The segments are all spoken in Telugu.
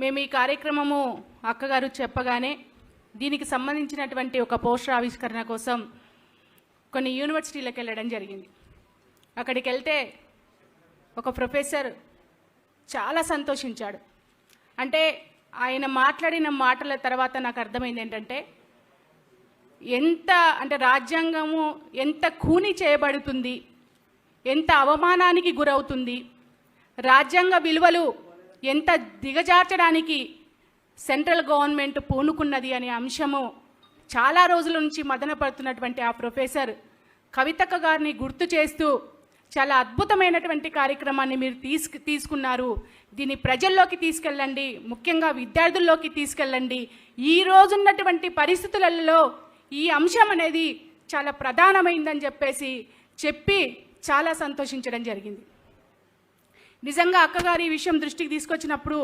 మేము ఈ కార్యక్రమము అక్కగారు చెప్పగానే దీనికి సంబంధించినటువంటి ఒక పోస్టర్ ఆవిష్కరణ కోసం కొన్ని యూనివర్సిటీలకు వెళ్ళడం జరిగింది. అక్కడికి వెళ్తే ఒక ప్రొఫెసర్ చాలా సంతోషించాడు. అంటే ఆయన మాట్లాడిన మాటల తర్వాత నాకు అర్థమైంది ఏంటంటే ఎంత అంటే రాజ్యాంగము ఎంత కూని చేయబడుతుంది ఎంత అవమానానికి గురవుతుంది రాజ్యాంగ విలువలు ఎంత దిగజార్చడానికి సెంట్రల్ గవర్నమెంట్ పూనుకున్నది అనే అంశము చాలా రోజుల నుంచి మదనపడుతున్నటువంటి ఆ ప్రొఫెసర్ కవితక్క గారిని గుర్తు చేస్తూ చాలా అద్భుతమైనటువంటి కార్యక్రమాన్ని మీరు తీసుకు తీసుకున్నారు. దీన్ని ప్రజల్లోకి తీసుకెళ్ళండి ముఖ్యంగా విద్యార్థుల్లోకి తీసుకెళ్ళండి. ఈ రోజున్నటువంటి పరిస్థితులలో ఈ అంశం అనేది చాలా ప్రధానమైందని చెప్పేసి చెప్పి చాలా సంతోషించడం జరిగింది. నిజంగా అక్కగారు ఈ విషయం దృష్టికి తీసుకొచ్చినప్పుడు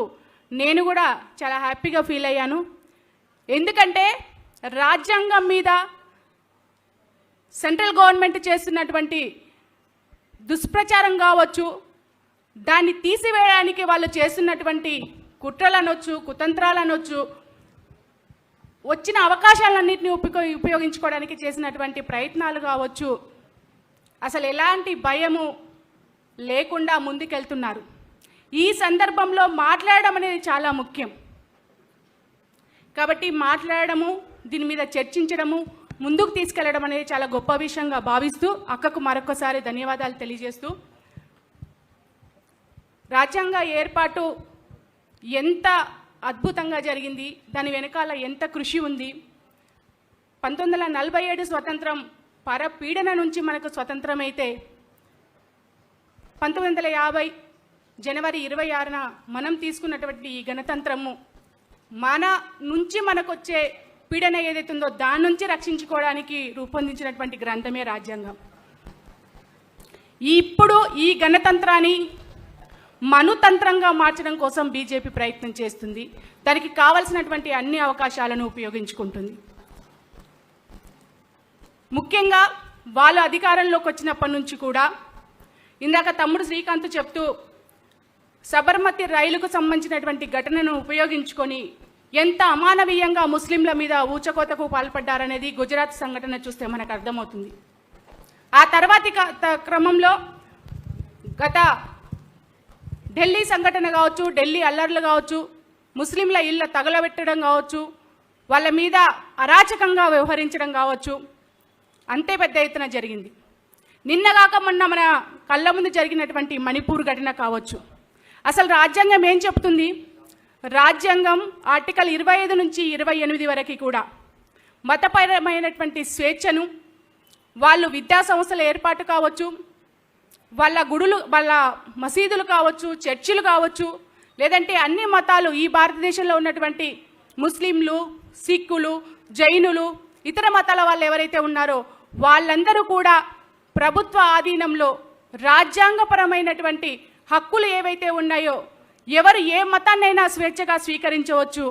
నేను కూడా చాలా హ్యాపీగా ఫీల్ అయ్యాను. ఎందుకంటే రాజ్యాంగం మీద సెంట్రల్ గవర్నమెంట్ చేస్తున్నటువంటి దుష్ప్రచారం కావచ్చు దాన్ని తీసివేయడానికి వాళ్ళు చేస్తున్నటువంటి కుట్రలు అనొచ్చు కుతంత్రాలు అనొచ్చు వచ్చిన అవకాశాలన్నింటినీ ఉపయోగ ఉపయోగించుకోవడానికి చేసినటువంటి ప్రయత్నాలు కావచ్చు. అసలు ఎలాంటి భయము లేకుండా ముందుకెళ్తున్నారు. ఈ సందర్భంలో మాట్లాడడం అనేది చాలా ముఖ్యం. కాబట్టి మాట్లాడడము దీని మీద చర్చించడము ముందుకు తీసుకెళ్ళడం అనేది చాలా గొప్ప విషయంగా భావిస్తూ అక్కకు మరొకసారి ధన్యవాదాలు తెలియజేస్తూ రాజ్యాంగ ఏర్పాటు ఎంత అద్భుతంగా జరిగింది దాని వెనకాల ఎంత కృషి ఉంది పంతొమ్మిది వందల నలభై ఏడు స్వతంత్రం పరపీడన నుంచి మనకు స్వతంత్రం అయితే పంతొమ్మిది వందల యాభై జనవరి ఇరవై ఆరున మనం తీసుకున్నటువంటి ఈ గణతంత్రము మన నుంచి మనకొచ్చే పీడన ఏదైతే ఉందో దాని నుంచి రక్షించుకోవడానికి రూపొందించినటువంటి గ్రంథమే రాజ్యాంగం. ఇప్పుడు ఈ గణతంత్రాన్ని మనుతంత్రంగా మార్చడం కోసం బీజేపీ ప్రయత్నం చేస్తుంది. దానికి కావలసినటువంటి అన్ని అవకాశాలను ఉపయోగించుకుంటుంది. ముఖ్యంగా వాళ్ళు అధికారంలోకి వచ్చినప్పటి నుంచి కూడా ఇందాక తమ్ముడు శ్రీకాంత్ చెప్తూ సబర్మతి రైలుకు సంబంధించినటువంటి ఘటనను ఉపయోగించుకొని ఎంత అమానవీయంగా ముస్లింల మీద ఊచకోతకు పాల్పడ్డారనేది గుజరాత్ సంఘటన చూస్తే మనకు అర్థమవుతుంది. ఆ తర్వాతి క- త- క్రమంలో గత ఢిల్లీ సంఘటన కావచ్చు ఢిల్లీ అల్లర్లు కావచ్చు ముస్లింల ఇళ్ళ తగలబెట్టడం కావచ్చు వాళ్ళ మీద అరాచకంగా వ్యవహరించడం కావచ్చు అంతే పెద్ద ఎత్తున జరిగింది. నిన్నగాక మొన్న మన కళ్ళ ముందు జరిగినటువంటి మణిపూర్ ఘటన కావచ్చు. అసలు రాజ్యాంగం ఏం చెప్తుంది? రాజ్యాంగం ఆర్టికల్ ఇరవై ఐదు నుంచి ఇరవై ఎనిమిది వరకు కూడా మతపరమైనటువంటి స్వేచ్ఛను వాళ్ళు విద్యా సంస్థల ఏర్పాటు కావచ్చు వాళ్ళ గుడులు వాళ్ళ మసీదులు కావచ్చు చర్చిలు కావచ్చు లేదంటే అన్ని మతాలు ఈ భారతదేశంలో ఉన్నటువంటి ముస్లింలు సిక్కులు జైనులు ఇతర మతాల వాళ్ళు ఎవరైతే ఉన్నారో వాళ్ళందరూ కూడా ప్రభుత్వ ఆధీనంలో రాజ్యాంగపరమైనటువంటి హక్కులు ఏవైతే ఉన్నాయో ఎవరు ఏ మతాన్నైనా స్వేచ్ఛగా స్వీకరించవచ్చు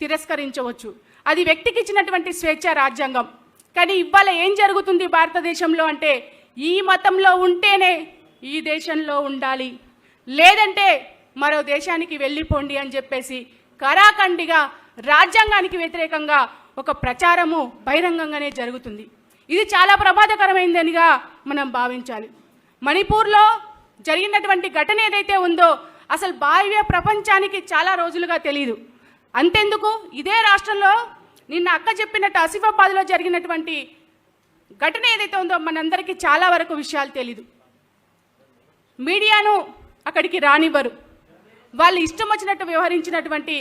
తిరస్కరించవచ్చు. అది వ్యక్తికి ఇచ్చినటువంటి స్వేచ్ఛ రాజ్యాంగం. కానీ ఇవాళ ఏం జరుగుతుంది భారతదేశంలో అంటే ఈ మతంలో ఉంటేనే ఈ దేశంలో ఉండాలి. లేదంటే మరో దేశానికి వెళ్ళిపోండి అని చెప్పేసి కరాఖండిగా రాజ్యాంగానికి వ్యతిరేకంగా ఒక ప్రచారము బహిరంగంగానే జరుగుతుంది. ఇది చాలా ప్రమాదకరమైందనిగా మనం భావించాలి. మణిపూర్లో జరిగినటువంటి ఘటన ఏదైతే ఉందో అసలు బాహ్య ప్రపంచానికి చాలా రోజులుగా తెలియదు అంతెందుకు? ఇదే రాష్ట్రంలో నిన్న అక్క చెప్పినట్టు ఆసిఫాబాద్లో జరిగినటువంటి ఘటన ఏదైతే ఉందో మనందరికీ చాలా వరకు విషయాలు తెలీదు. మీడియాను అక్కడికి రానివ్వరు. వాళ్ళు ఇష్టం వచ్చినట్టు వ్యవహరించినటువంటి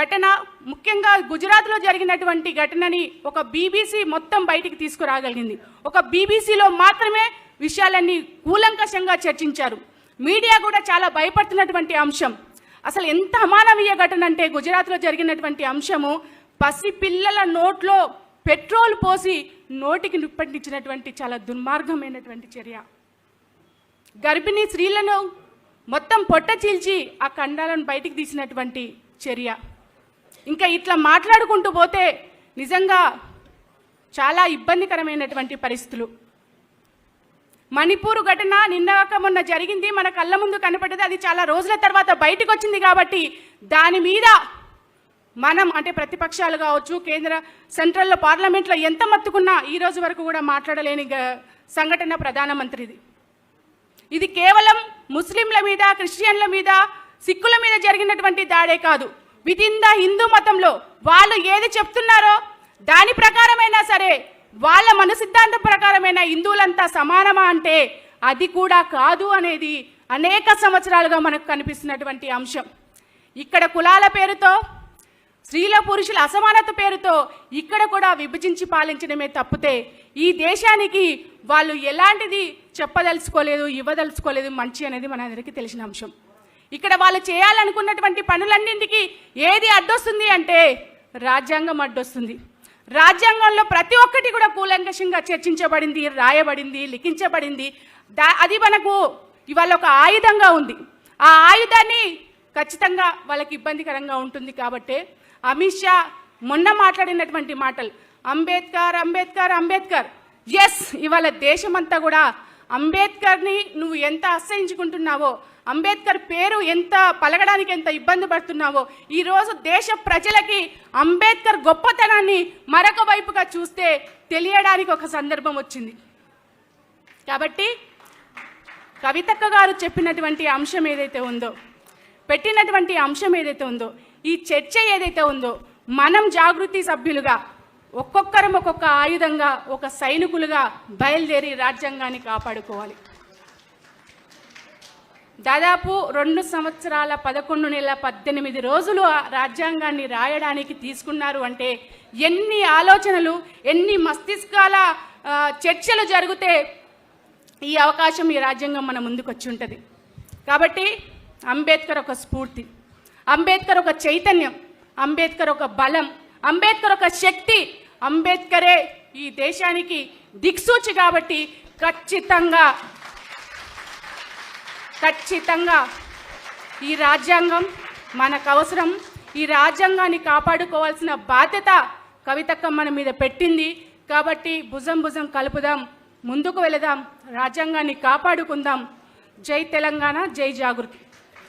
ఘటన ముఖ్యంగా గుజరాత్లో జరిగినటువంటి ఘటనని ఒక బీబీసీ మొత్తం బయటికి తీసుకురాగలిగింది. ఒక బీబీసీలో మాత్రమే విషయాలన్నీ కూలంకషంగా చర్చించారు. మీడియా కూడా చాలా భయపడుతున్నటువంటి అంశం. అసలు ఎంత అమానవీయ ఘటన అంటే గుజరాత్లో జరిగినటువంటి అంశము? పసి పిల్లల నోట్లో పెట్రోల్ పోసి నోటికి నిప్పంటించినటువంటి చాలా దుర్మార్గమైనటువంటి చర్య. గర్భిణీ స్త్రీలను మొత్తం పొట్ట చీల్చి ఆ కండాలను బయటికి తీసినటువంటి చర్య. ఇంకా ఇట్లా మాట్లాడుకుంటూ పోతే నిజంగా చాలా ఇబ్బందికరమైనటువంటి పరిస్థితులు. మణిపూర్ ఘటన నిన్నగాక మొన్న జరిగింది మన కళ్ళ ముందు కనపడ్డది అది చాలా రోజుల తర్వాత బయటకు వచ్చింది కాబట్టి దాని మీద మనం అంటే ప్రతిపక్షాలు కావచ్చు కేంద్ర సెంట్రల్లో పార్లమెంట్లో ఎంత మత్తుకున్నా ఈ రోజు వరకు కూడా మాట్లాడలేని సంఘటన ప్రధానమంత్రిది. ఇది కేవలం ముస్లింల మీద క్రిస్టియన్ల మీద సిక్కుల మీద జరిగినటువంటి దాడే కాదు. వితిన్ ద హిందూ మతంలో వాళ్ళు ఏది చెప్తున్నారో దాని ప్రకారమైనా సరే వాళ్ళ మన సిద్ధాంతం ప్రకారమైన హిందువులంతా సమానమా అంటే అది కూడా కాదు అనేది అనేక సంవత్సరాలుగా మనకు కనిపిస్తున్నటువంటి అంశం. ఇక్కడ కులాల పేరుతో స్త్రీల పురుషుల అసమానత పేరుతో ఇక్కడ కూడా విభజించి పాలించడమే తప్పితే ఈ దేశానికి వాళ్ళు ఎలాంటిది చెప్పదలుచుకోలేదు ఇవ్వదలుచుకోలేదు మంచి అనేది మనందరికీ తెలిసిన అంశం. ఇక్కడ వాళ్ళు చేయాలనుకున్నటువంటి పనులన్నింటికి ఏది అడ్డొస్తుంది అంటే రాజ్యాంగం అడ్డొస్తుంది. రాజ్యాంగంలో ప్రతి ఒక్కటి కూడా కూలంకషంగా చర్చించబడింది రాయబడింది లిఖించబడింది. దా అది మనకు ఇవాళ ఒక ఆయుధంగా ఉంది. ఆ ఆయుధాన్ని ఖచ్చితంగా వాళ్ళకి ఇబ్బందికరంగా ఉంటుంది కాబట్టి అమిత్ షా మొన్న మాట్లాడినటువంటి మాటలు అంబేద్కర్ అంబేద్కర్ అంబేద్కర్. ఎస్ ఇవాళ దేశమంతా కూడా అంబేద్కర్ని నువ్వు ఎంత అసహించుకుంటున్నావో అంబేద్కర్ పేరు ఎంత పలకడానికి ఎంత ఇబ్బంది పడుతున్నావో ఈరోజు దేశ ప్రజలకి అంబేద్కర్ గొప్పతనాన్ని మరొక వైపుగా చూస్తే తెలియడానికి ఒక సందర్భం వచ్చింది. కాబట్టి కవితక్క గారు చెప్పినటువంటి అంశం ఏదైతే ఉందో పెట్టినటువంటి అంశం ఏదైతే ఉందో ఈ చర్చ ఏదైతే ఉందో మనం జాగృతి సభ్యులుగా ఒక్కొక్కరం ఒక్కొక్క ఆయుధంగా ఒక సైనికులుగా బయలుదేరి రాజ్యాంగాన్ని కాపాడుకోవాలి. దాదాపు రెండు సంవత్సరాల పదకొండు నెలల పద్దెనిమిది రోజులు ఆ రాజ్యాంగాన్ని రాయడానికి తీసుకున్నారు అంటే ఎన్ని ఆలోచనలు ఎన్ని మస్తిష్కాల చర్చలు జరిగితే ఈ అవకాశం ఈ రాజ్యాంగం మన ముందుకు వచ్చి ఉంటుంది కాబట్టి అంబేద్కర్ ఒక స్ఫూర్తి అంబేద్కర్ ఒక చైతన్యం అంబేద్కర్ ఒక బలం అంబేద్కర్ ఒక శక్తి. అంబేద్కరే ఈ దేశానికి దిక్సూచి కాబట్టి ఖచ్చితంగా ఖచ్చితంగా ఈ రాజ్యాంగం మనకు అవసరం. ఈ రాజ్యాంగాన్ని కాపాడుకోవాల్సిన బాధ్యత కవితక్క మన మీద పెట్టింది. కాబట్టి భుజం భుజం కలుపుదాం ముందుకు వెళదాం రాజ్యాంగాన్ని కాపాడుకుందాం. జై తెలంగాణ జై జాగృతి.